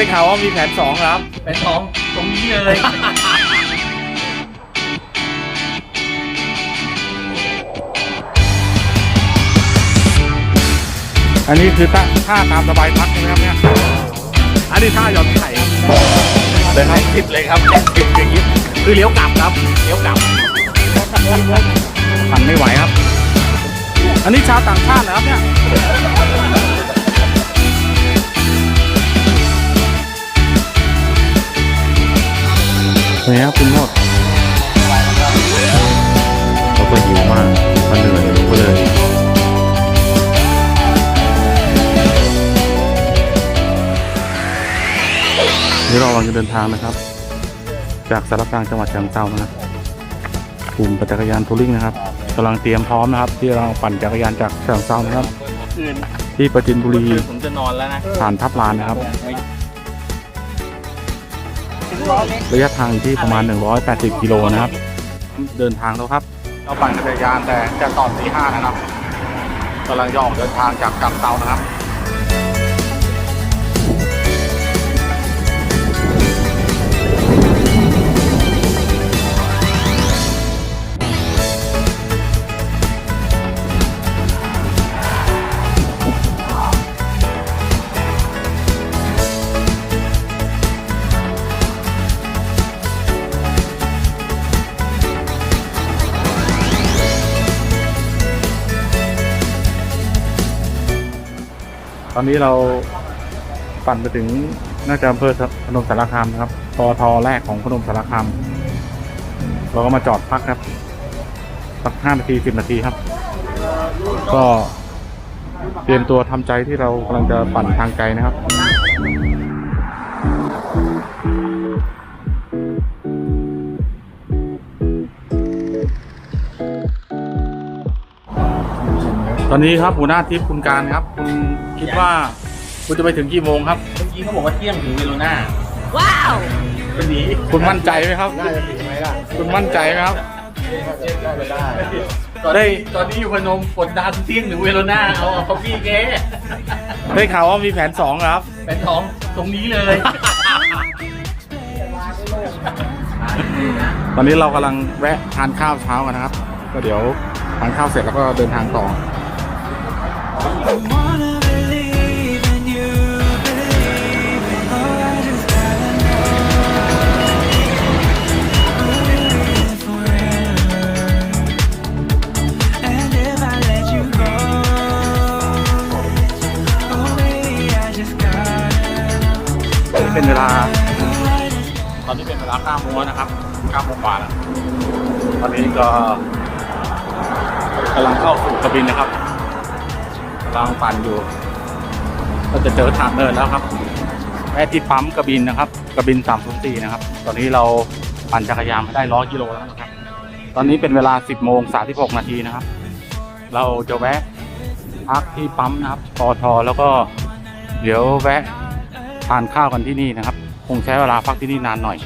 ได้ข่าวว่ามีแผนสองครับเป็นท้องตรงนี้เลย อันนี้คือท่าท่าตามสบายพักใช่ไหมครับเนี่ย อันนี้ท่าหย่อนไข่เลยครับติดเลยครับติดอย่างนี้คือเลี้ยวกลับครับ เลี้ยวกลับทันไม่ไหวครับ อันนี้ชาวต่างชาติเหรอครับเนี่ย เป็นไงครับคุณโมดเขาก็หิวมากมันเหนื่อยก็เลยนี่เรากำลังจะเดินทางนะครับ จากสารกลางจังหวัดฉะเชิงเทรานะครับกลุ่มปั่นจักรยานทัวริงนะครับกำลังเตรียมพร้อมนะครับ ที่เราปั่นจักรยานจากฉะเชิงเทรานะครับคืนที่ประจินบุรีคืนผมจะนอนแล้วนะผ่านทับลานนะครับ ระยะทางอยู่ที่ประมาณ 180 กิโลนะครับ เดินทางแล้วครับ เราปั่นจักรยานแต่จะตอนตีห้านะครับกำลังจะออกเดินทางจากกังเตานะครับ อนนี้เราปั่นไปถึงน่าจะอำเภอพนมสารคามนะครับตอทอแรกของพนมสารคาม เราก็มาจอดพักครับสักห้านาทีสิบนาทีครับ ก็เตรียมตัวทำใจที่เรากำลังจะปั่นทางไกลนะครับตอนนี้ครับหัวหน้าทิพย์คุณการครับคุณ คิดว่าคุณจะไปถึงกี่โมงครับ เมื่อกี้เขาบอกว่าเที่ยงถึงเวโรนา Wow! วันนี้คุณมั่นใจไหมครับ น่าจะถึงไหมล่ะคุณมั่นใจไหมครับได้ไปได้ตอนนี้ตอนนี้อยู่พนมกดดันเที่ยงถึงเวโรนาเอาเอาเขาพี่แกได้ข่าวว่ามีแผนสองครับ เป็นท้องตรงนี้เลยตอนนี้เรากำลังแวะทานข้าวเช้ากันนะครับ ก็เดี๋ยวทานข้าวเสร็จแล้วก็เดินทางต่อ wanna ว่าแล้วตอนนี้ก็กำลังเข้าสู่กระบินนะครับกำลังปั่นอยู่ ก็จะเจอทางเนินแล้วครับแวะที่ปั๊มกระบินนะครับ กระบิน304นะครับ ตอนนี้เราปั่นจักรยานมาได้ร้อยกิโลแล้วนะครับ ตอนนี้เป็นเวลา 10โมง36นาทีนะครับ เราจะแวะพักที่ปั๊มนะครับปอทอแล้วก็เดี๋ยวแวะทานข้าวกันที่นี่นะครับ คงใช้เวลาพักที่นี่นานหน่อย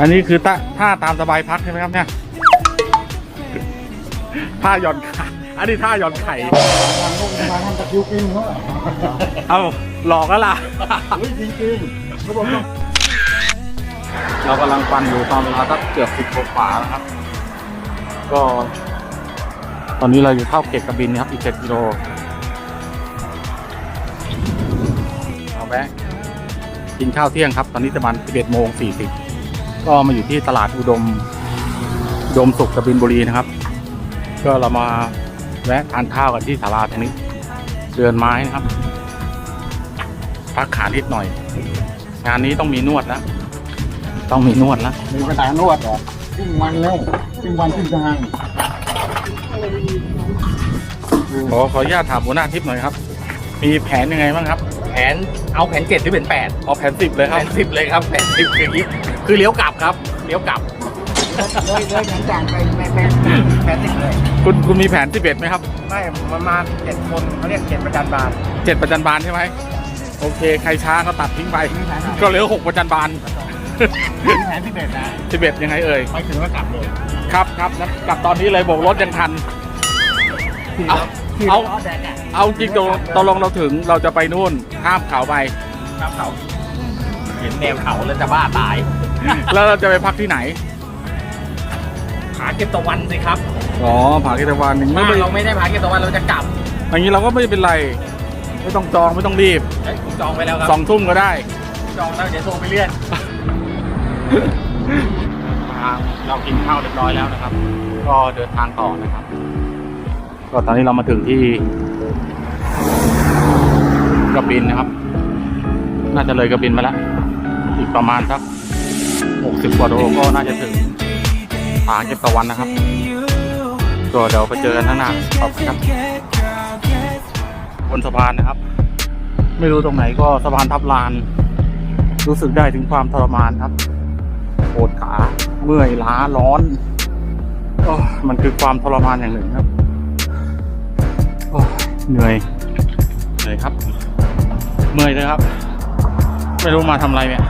อันนี้คือท่าท่าตามสบายพักใช่ไหมครับเนี่ยท่าหย่อนขาอันนี้ท่าหย่อนไข่เอาหลอกแล้วล่ะเรากำลังปั่นอยู่ตอนเวลาสักเกือบสิบกว่าๆนะครับ ก็ ตอนนี้เราอยู่เท่าเก็บกระบินนะครับอีกเจ็ดกิโลเอาแวะ กินข้าวเที่ยงครับ ตอนนี้ประมาณ11โมง40 ก็มาอยู่ที่ตลาดอุดมอุดมสุขกระบินบุรีนะครับ ก็เรามาแวะทานข้าวกันที่ศาลาตรงนี้เดือนไม้นะครับพักขานิดหน่อย งานนี้ต้องมีนวดนะ ต้องมีนวดแล้วมีปัญหานวดเหรอครึ่งวันแล้วครึ่งวันครึ่งทางขอขออนุญาตถามหัวหน้าทิพย์หน่อยครับ มีแผนยังไงบ้างครับ แผนเอาแผนเจ็ดหรือเป็นแปดเอาแผนสิบเลยคแผรับนสิบเลยครับแผนสิบคืออย่างนี้คือเลี้ยวกลับครับเลี้ยวกลับ เลยเลยหลังจากไปไปไปแพทย์ติดเลย คุณคุณมีแผนสิบเอ็ดไหมครับไม่ประมาณเจ็ดคนเขาเรียกเจ็ดประจันบาลเจ็ดประจันบานใช่ไหมโอเค ใครช้าก็ตัดทิ้งไป ก็เหลือหกประจันบานมีแผนที่เด็ดนะสิบเอ็ดยังไงเอ่ย ไปถึงก็กลับเลย ครับครับงั้นกลับตอนนี้เลยโบกรถยังทัน เอา เอาเอาจริงตกลงตกลงเราถึงเราจะไปนู่นข้ามเขาไปข้ามเขา เห็นแนวเขาแล้วจะบ้าตายแล้วเราจะไปพักที่ไหนผาเก็บตะวันสิครับอ๋อผาเกตวันอย่างนี้ถ้าไม่เราไม่ได้ผาเก็บตะวันเราจะกลับอย่างนี้เราก็ไม่เป็นไร ไม่ต้องจองไม่ต้องรีบเอ้ยผมจองไปแล้วครับสองทุ่มก็ได้จองแล้วเดี๋ยวโทรไปเลื่อนเรากินข้าวเรียบร้อยแล้วนะครับ ก็เดินทางต่อนะครับ ก็ตอนนี้เรามาถึงที่กระบินนะครับ น่าจะเลยกระบินมาแล้ว อีกประมาณสักหกสิบกว่าโลก็น่าจะถึงผาเก็บตะวันนะครับก็เดี๋ยวไปเจอกันข้างหน้าขอบคุณครับบนสะพานนะครับ ไม่รู้ตรงไหนก็สะพานทับลาน รู้สึกได้ถึงความทรมานครับปวดขาเมื่อยล้าร้อนอมันคือความทรมานอย่างหนึ่งครับ เหนื่อยเหนื่อยครับเมื่อยเลยครับ ไม่รู้มาทำอะไรเนี่ย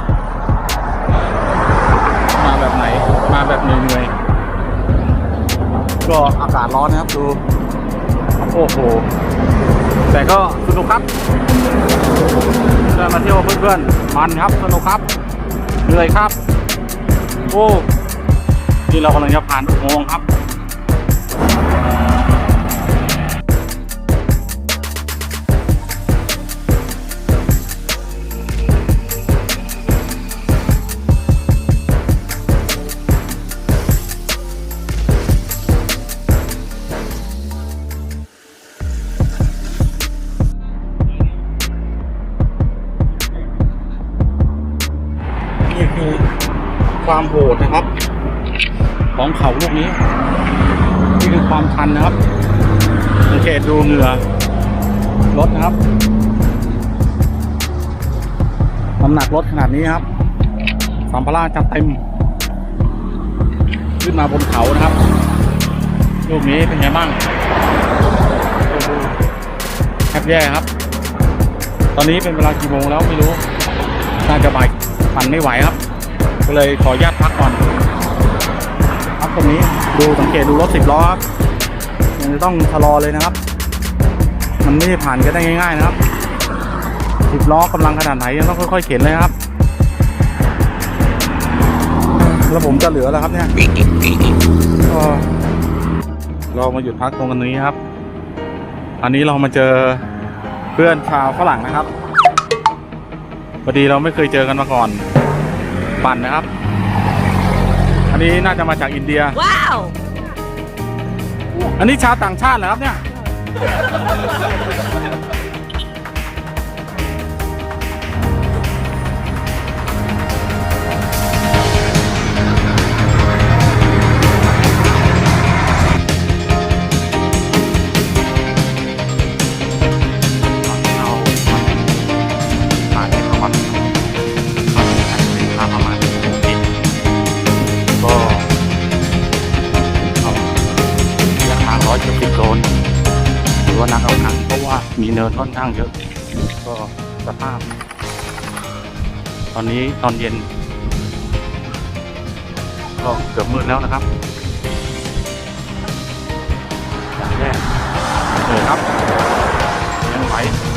มาแบบไหน มาแบบเหนื่อยๆก็อากาศร้อนนะครับดูโอ้โห แต่ก็สนุกครับได้มาเที่ยวเพื่อนๆมันครับสนุกครับเหนื่อยครับ โอ้นี่เรากำลังจะผ่านอุโมงค์ครับ สังเกตดูเหงื่อรถนะครับ น้ำหนักรถขนาดนี้ครับ สัมภาระจัดเต็ม ขึ้นมาบนเขานะครับลูกนี้เป็นไงบ้างโอ้โหแทบแย่ครับ ตอนนี้เป็นเวลากี่โมงแล้วไม่รู้ น่าจะบ่ายปั่นไม่ไหวครับ ก็เลยขออนุญาตพักก่อน พักตรงนี้ดูสังเกตดูรถสิบล้อครับ จะต้องชะลอเลยนะครับ มันไม่ได้ผ่านกันได้ง่าย ๆ นะครับสิบล้อกำลังขนาดไหนยังต้องค่อยๆเข็นเลยครับ แล้วผมจะเหลือแล้วครับเนี่ยเรามาหยุดพักตรงกันนี้ครับ อันนี้เรามาเจอเพื่อนชาวฝรั่งนะครับพอดีเราไม่เคยเจอกันมาก่อน ปั่นนะครับ อันนี้น่าจะมาจากอินเดีย ว้าว อันนี้ชาวต่างชาติเหรอครับเนี่ย ร้อยเจ็ดสิบโลนี่ถือว่านักเอาหนักเพราะว่ามีเนินค่อนข้างเยอะ ก็สภาพ ตอนนี้ตอนเย็น ก็เกือบมืดแล้วนะครับอย่างแรกเลยครับยังไหว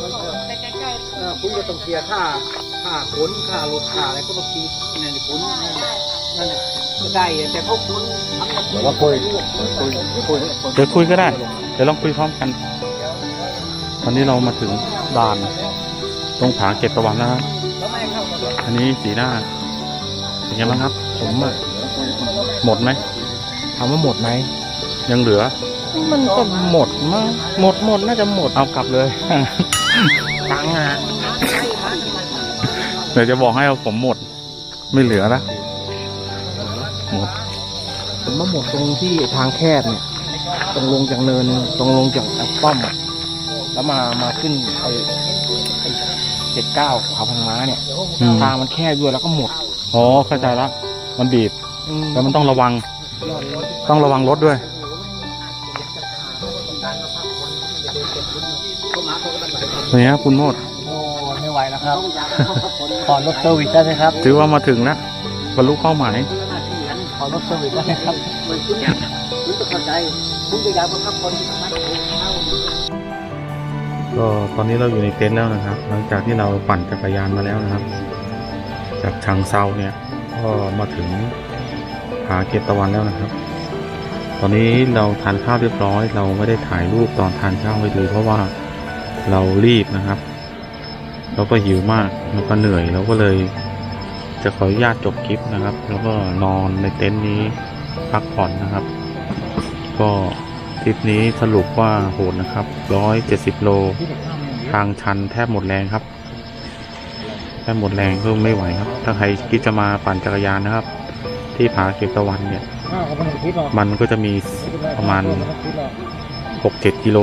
ขอจองก่อนไปใกล้ๆเออคุณก็ต้องเคลียร์ค่าค่าขนค่ารถค่าอะไรก็ต้องคิดนั่นนี่คุณนั่นแหละก็ได้แต่พวกคุณทำกันเดี๋ยวว่าคุยคุยคุยเดี๋ยวคุยก็ได้ เดี๋ยวลองคุยพร้อมกันตอนนี้เรามาถึงด่านตรงผาเก็บตะวันแล้วครับอันนี้สีหน้าเป็นไงบ้างครับผมอะหมดไหมถามว่าหมดไหมยังเหลือ มันก็หมดมั้งหมดหมดน่าจะหมดเอากลับเลย ตังค์อะเดี๋ยวจะบอกให้เอาผมหมด ไม่เหลือแล้วหมดผมมาหมดตรงที่ทางแคบเนี่ย ตรงลงจากเนิน ตรงลงจากป้อมอะแล้วมามาขึ้นไอ้ไอ้เจ็ดเก้าเขาพังม้าเนี่ย อืมทางมันแคบด้วยแล้วก็หมดอ๋อเข้าใจละมันบีบอืมแล้วมันต้องระวัง ต้องระวังรถด้วย นไงครับคุณโมดโอ้ไม่ไหวแล้วครับขอรถเซอร์วิสได้ไหมครับถือว่ามาถึงแล้วบรรลุเป้าหมายขอรถเซอร์วิสได้ไหมครับคุณคุณจะเข้าใจคุณจะอยากบังคับคนที่ทำนั้นก็ตอนนี้เราอยู่ในเต็นท์แล้วนะครับ หลังจากที่เราปั่นจักรยานมาแล้วนะครับ จากชางเซาเนี่ยก็มาถึงผาเก็บตะวันแล้วนะครับ ตอนนี้เราทานข้าวเรียบร้อย เราไม่ได้ถ่ายรูปตอนทานข้าวให้ดูเพราะว่า เรารีบนะครับ เราก็หิวมากแล้วก็เหนื่อยเราก็เลย จะขออนุญาตจบคลิปนะครับ แล้วก็นอนในเต็นท์นี้พักผ่อนนะครับ ก็ทริปนี้สรุปว่าโหดนะครับร้อยเจ็ดสิบโล ทางชันแทบหมดแรงครับแทบหมดแรงก็ไม่ไหวครับ ถ้าใครคิดจะมาปั่นจักรยานนะครับ ที่ผาเก็บตะวันเนี่ย มันก็จะมีประมาณหกเจ็ดกิโล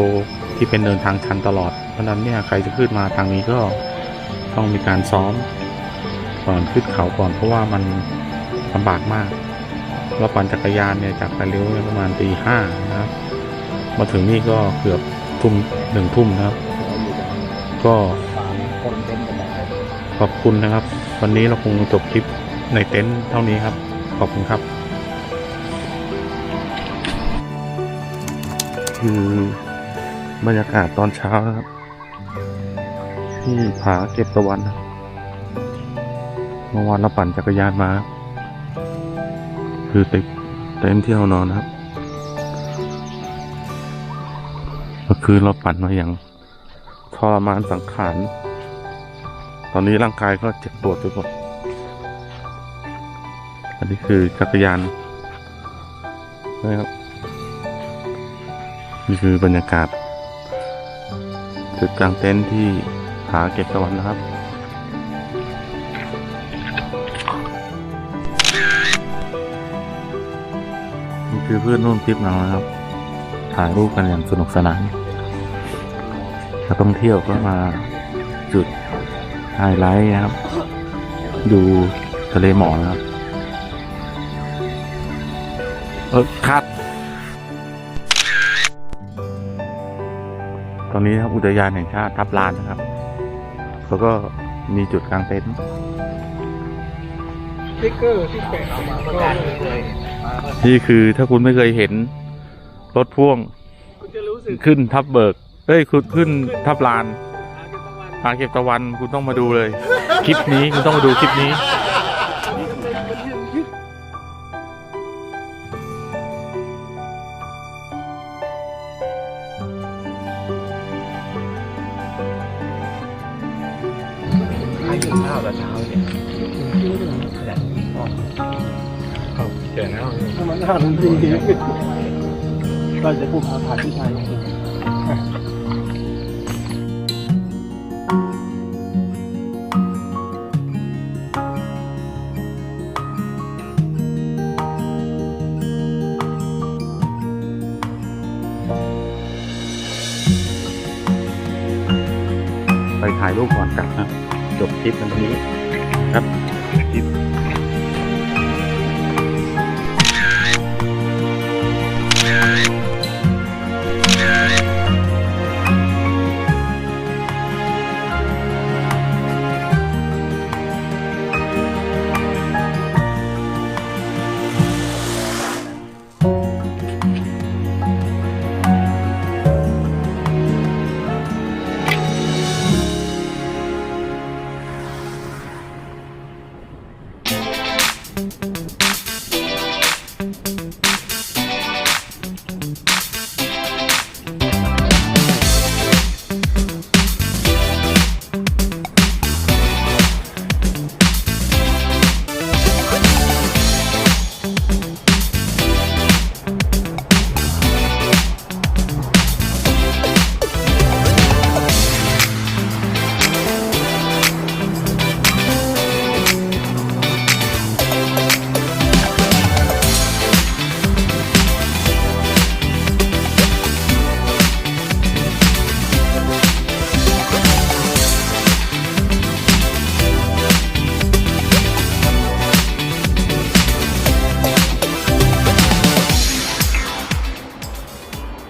ที่เป็นเนินทางชันตลอด เพราะนั้นเนี่ยใครจะขึ้นมาทางนี้ก็ต้องมีการซ้อมก่อนขึ้นเขาก่อนเพราะว่ามันลำบากมากเราปั่นจักรยานเนี่ยจากไปเร็วเนี่ยวประมาณตีห้านะครับ มาถึงนี่ก็เกือบทุ่มหนึ่งทุ่มนะครับ ก็ขอบคุณนะครับ วันนี้เราคงจบคลิปในเต็นท์เท่านี้ครับ ขอบคุณครับ คือบรรยากาศตอนเช้านะครับ ที่ผาเก็บตะวันเมื่อวานเราปั่นจักรยานมา คือติดเต็นท์ที่เรานอนครับเมื่อคืนเราปั่นมาอย่างทรมานสังขาร ตอนนี้ร่างกายก็เจ็บปวดไปหมด อันนี้คือจักรยานนะครับ นี่คือบรรยากาศจุดกลางเต็นท์ที่าเก็บตะวันนะครับ นี่คือเพื่อนร่วมทริปเรานะครับ ถ่ายรูปกันอย่างสนุกสนานนักท่องเที่ยวก็มาจุดไฮไลท์นะครับ ดูทะเลหมอกนะครับเออคัดตอนนี้นะครับอุทยานแห่งชาติทับลานนะครับ เขาก็มีจุดกลางเต็นท์สติ๊กเกอร์ที่แปะประกาศเลยนี่คือถ้าคุณไม่เคยเห็น รถพ่วงคุณจะรู้สึกขึ้นทับเบิกเอ้ยคุณขึ้นทับลานอาเก็บตะวันคุณต้องมาดูเลย คลิปนี้คุณต้องมาดูคลิปนี้ เจ๋งแล้วมันน่าสนใจก็จะพูดภาษาที่ไทยไปถ่ายรูปก่อนกลับนะจบคลิปกันตรงนี้ครับคลิป